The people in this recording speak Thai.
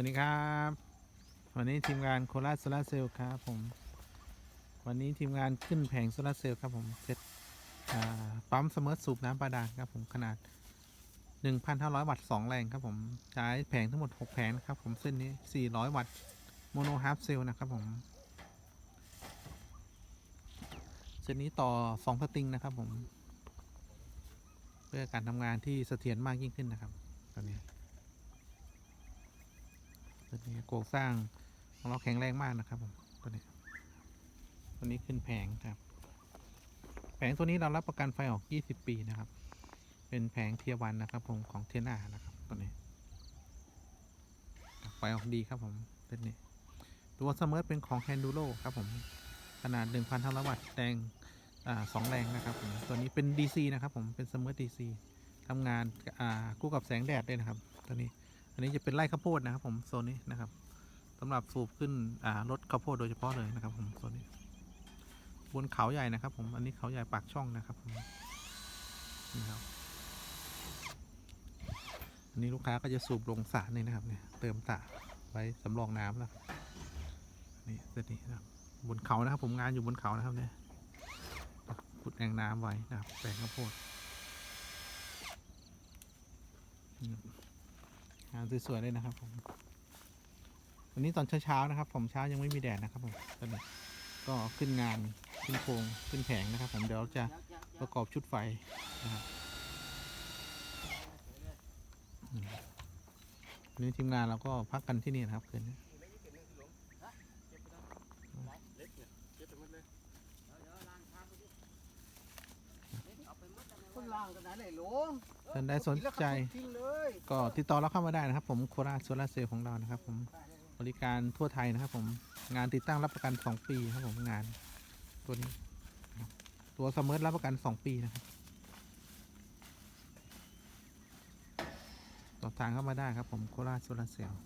วัสดีครับ วันนี้ทีมงานโคราชโซลาร์เซลล์ครับผม วันนี้ทีมงานขึ้นแผงโซลาร์เซลล์ครับผมเสร็จอ่าปั๊มเสมอสูบน้ำบาดาลครับผมขนาด 1,500 วัตต์ 2 แรงครับผมใช้แผงทั้งหมด 6 แผงนะครับผมเส้นนี้ 400 วัตต์โมโนฮาร์ฟเซลล์นะครับผมเส้นนี้ต่อ 2 สตริงนะครับผม เพื่อการทำงานที่เสถียรมากยิ่งขึ้นนะครับตอนนี้ ตัวนี้โครงสร้างของเราแข็งแรงมากนะครับผมตัวนี้ตัวนี้ขึ้นแผงครับ แผงตัวนี้เรารับประกันไฟออก 20 ปีนะครับ เป็นแผงเทียวันนะครับ ผมของเทียนานะครับตัวนี้ไฟออกดีครับผมตัวนี้ตัวเสมอเป็นของแฮนดูโลครับผมขนาด 1,500 วัตต์แรงอสองแรงนะครับผมตัวนี้เป็น DC นะครับผมเป็นเสมอ DC ทำงานอ่าคู่กับแสงแดดด้วยนะครับ ตัวนี้ อันนี้จะเป็นไร่ข้าวโพดนะครับ ผมโซนนี้นะครับสำหรับสูบขึ้นอ่ารถข้าวโพดโดยเฉพาะเลยนะครับ ผมโซนนี้ บนเขาใหญ่นะครับ ผมอันนี้เขาใหญ่ปากช่องนะครับผมนี่ครับอันนี้ลูกค้าก็จะสูบลงสระนี่นะครับเนี่ยเติมสระไว้สำรองน้ำนะนี่เส้นนี้นะครับบนเขานะครับ ผมงานอยู่บนเขานะครับเนี่ยขุดแอ่งน้ำไว้นะครับแปลงข้าวโพด งานสวยๆเลยนะครับผมวันนี้ตอนเช้าๆนะครับ ผมเช้ายังไม่มีแดดนะครับผมตอนนี้ก็ขึ้นงานขึ้นโครงขึ้นแผงนะครับ ผมเดี๋ยวจะประกอบชุดไฟนะครับอืมวันนี้ทีมงานเราก็พักกันที่นี่นะครับคืนนี้คนล่างกันไหนเลยหลวงท่านใดสนใจทิ้งเลย ก็ติดต่อเราเข้ามาได้นะครับ ผมโคราชโซลาเซลล์ของเรานะครับ ผมบริการทั่วไทยนะครับ ผมงานติดตั้งรับประกัน 2 ปีครับผมงานตัวนี้ตัวสมอร์รับประกัน 2 ปีนะครับสอบถามเข้ามาได้ครับ ผมโคราชโซลาเซลล์